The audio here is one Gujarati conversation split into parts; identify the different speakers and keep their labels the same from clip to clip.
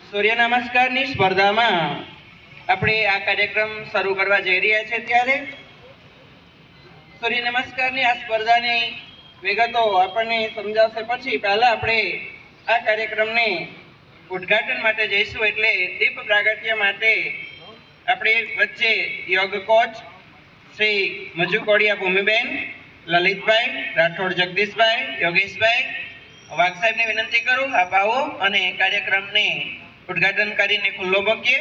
Speaker 1: સૂર્ય નમસ્કારની સ્પર્ધામાં આપણે આ કાર્યક્રમ શરૂ કરવા જઈ રહ્યા છે ત્યારે. સૂર્ય નમસ્કારની આ સ્પર્ધાની વિગતો આપણને સમજાવશે પછી પહેલા આપણે આ કાર્યક્રમને ઉદ્ઘાટન માટે જઈશું એટલે દીપ પ્રાગટ્ય માટે આપણે વચ્ચે યોગ કોચ શ્રી મજુ કોડિયા ભૂમિબેન, લલિતભાઈ, રાઠોડ જગદીશભાઈ, યોગેશભાઈ, વાઘ સાહેબને વિનંતી કરું, આપ આવો અને કાર્યક્રમને ઉદ્ઘાટન કરીને ખુલ્લો મૂકીએ.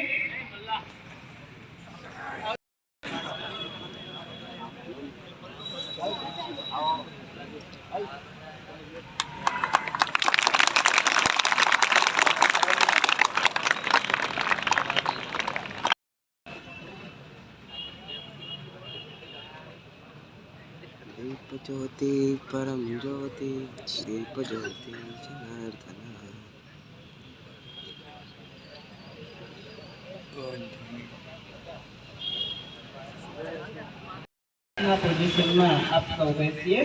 Speaker 2: જ્યોતિ પરમ જ્યોતિ દીપ જ્યોતિ જનાર્દન
Speaker 1: આપ સૌ બેસીએ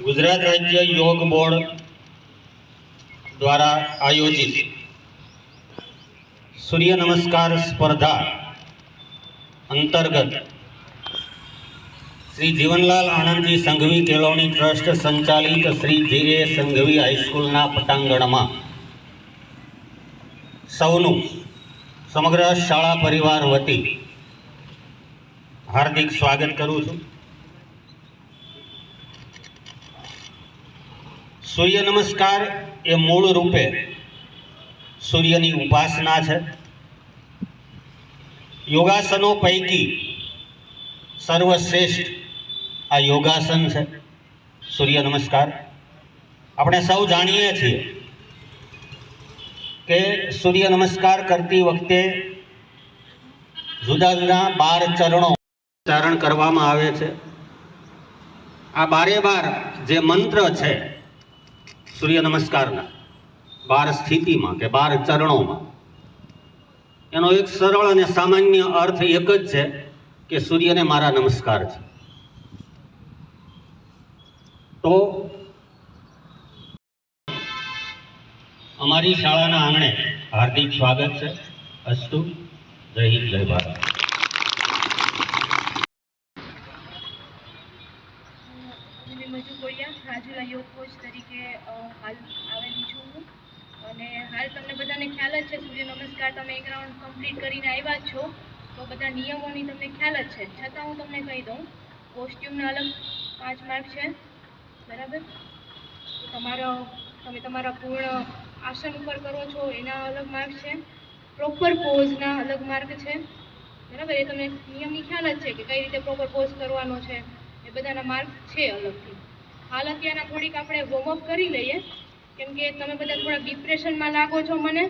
Speaker 3: ગુજરાત રાજ્ય યોગ બોર્ડ દ્વારા આયોજિત. સૂર્ય નમસ્કાર સ્પર્ધા અંતર્ગત શ્રી જીવનલાલ આણંદજી સંઘવી કેળવણી ટ્રસ્ટ સંચાલિત શ્રી જે એ સંઘવી હાઈસ્કૂલના પટાંગણમાં. સૌનું સમગ્ર શાળા પરિવાર વતી હાર્દિક સ્વાગત કરું છું. સૂર્ય નમસ્કાર એ મૂળ રૂપે સૂર્યની ઉપાસના છે. યોગાસનો પૈકી સર્વશ્રેષ્ઠ આ યોગાસન છે. સૂર્ય નમસ્કાર. આપણે સૌ જાણીએ છીએ કે સૂર્ય નમસ્કાર કરતી વખતે જુદા જુદા બાર ચરણો ઉચ્ચારણ કરવામાં આવે છે. આ બારે બાર જે મંત્ર છે સૂર્ય નમસ્કારના બાર સ્થિતિમાં કે બાર ચરણોમાં. એનો એક સરળ અને સામાન્ય અર્થ એક જ છે કે સૂર્યને મારા નમસ્કાર છે. તો અમારી શાળાના આંગણે હાર્દિક સ્વાગત છે. અસ્તુ. જય હિન્દ, જય ભારત
Speaker 4: હું મજુ કોડિયા રાજુલા યોગ કોચ તરીકે હાલ આવેલી છું હું. અને હાલ તમને બધાને ખ્યાલ જ છે, સૂર્ય નમસ્કાર તમે એક રાઉન્ડ કમ્પ્લીટ કરીને આવ્યા જ છો. તો બધા નિયમોની તમને ખ્યાલ જ છે. છતાં હું તમને કહી દઉં, કોસ્ટ્યુમના અલગ પાંચ માર્ક છે. બરાબર? તમારો, તમે તમારા પૂર્ણ આસન ઉપર કરો છો, એના અલગ માર્ક છે. પ્રોપર પોઝના અલગ માર્ક છે. બરાબર? એ તમને નિયમની ખ્યાલ જ છે કે કઈ રીતે પ્રોપર પોઝ કરવાનો છે. એ બધાના માર્ક છે અલગથી. હાલ અત્યારના થોડીક આપણે વોર્મઅપ કરી લઈએ. કેમ કે તમે બધા થોડા ડિપ્રેશનમાં લાગો છો મને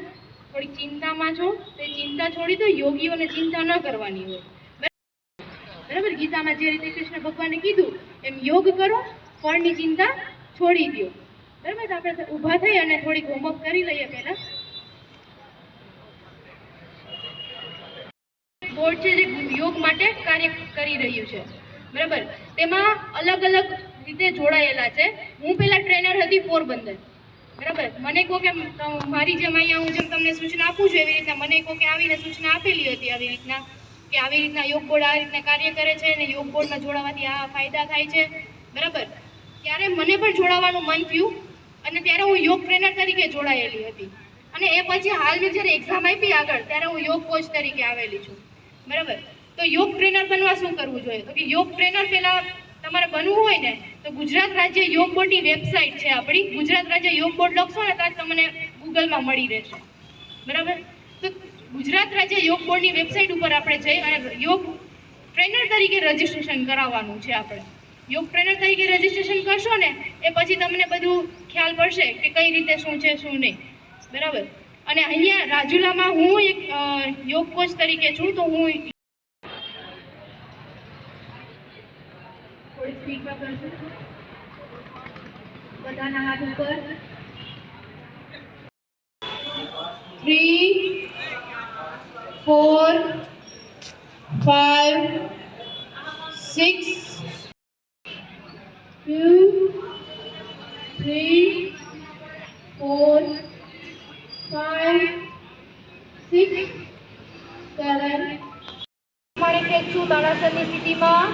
Speaker 4: થોડીક ચિંતામાં છો, તો ચિંતા છોડી દો, યોગીઓને ચિંતા ન કરવાની હોય. બરાબર? ગીતામાં જે રીતે કૃષ્ણ ભગવાને કીધું, એમ યોગ કરો, ફળની ચિંતા છોડી દો. બરાબર? તો આપણે ઊભા થઈ અને થોડીક વોર્મઅપ કરી લઈએ પહેલાં. બોર્ડ છે જે યોગ માટે કાર્ય કરી રહ્યું છે. બરાબર? તેમાં અલગ અલગ રીતે જોડાયેલા છે. હું પહેલાં ટ્રેનર હતી પોરબંદર. બરાબર? મને કહો કે મારી જેમ અહીંયા હું જેમ તમને સૂચના આપું છું, એવી રીતના મને કહો કે આવીને સૂચના આપેલી હતી આવી રીતના કે આવી રીતના યોગ બોર્ડ આ રીતના કાર્ય કરે છે અને યોગ બોર્ડમાં જોડાવાથી આ ફાયદા થાય છે. બરાબર? ત્યારે મને પણ જોડાવાનું મન થયું અને ત્યારે હું યોગ ટ્રેનર તરીકે જોડાયેલી હતી. અને એ પછી હાલ મેં જ્યારે એક્ઝામ આપી આગળ, ત્યારે હું યોગ કોચ તરીકે આવેલી છું. બરાબર? તો યોગ ટ્રેનર બનવા શું કરવું જોઈએ? તો કે યોગ ટ્રેનર પહેલાં તમારે બનવું હોય ને, તો ગુજરાત રાજ્ય યોગ બોર્ડની વેબસાઇટ છે આપણી. ગુજરાત રાજ્ય યોગ બોર્ડ લખશો ને ત્યાં તમને ગૂગલમાં મળી રહેશે. બરાબર? તો ગુજરાત રાજ્ય યોગ બોર્ડની વેબસાઇટ ઉપર આપણે જઈ અને યોગ ટ્રેનર તરીકે રજીસ્ટ્રેશન કરાવવાનું છે આપણે. યોગ ટ્રેનર તરીકે રજીસ્ટ્રેશન કરશો ને, એ પછી તમને બધું ખ્યાલ પડશે કે કઈ રીતે શું છે, શું નહીં. બરાબર? અને અહીંયા રાજુલામાં હું એક યોગ કોચ તરીકે છું, તો હું કરશું બધાના હાથ ઉપર three four five six two three four five six seven પ્રમાણે ખેંચશું તાળાસરની સ્થિતિમાં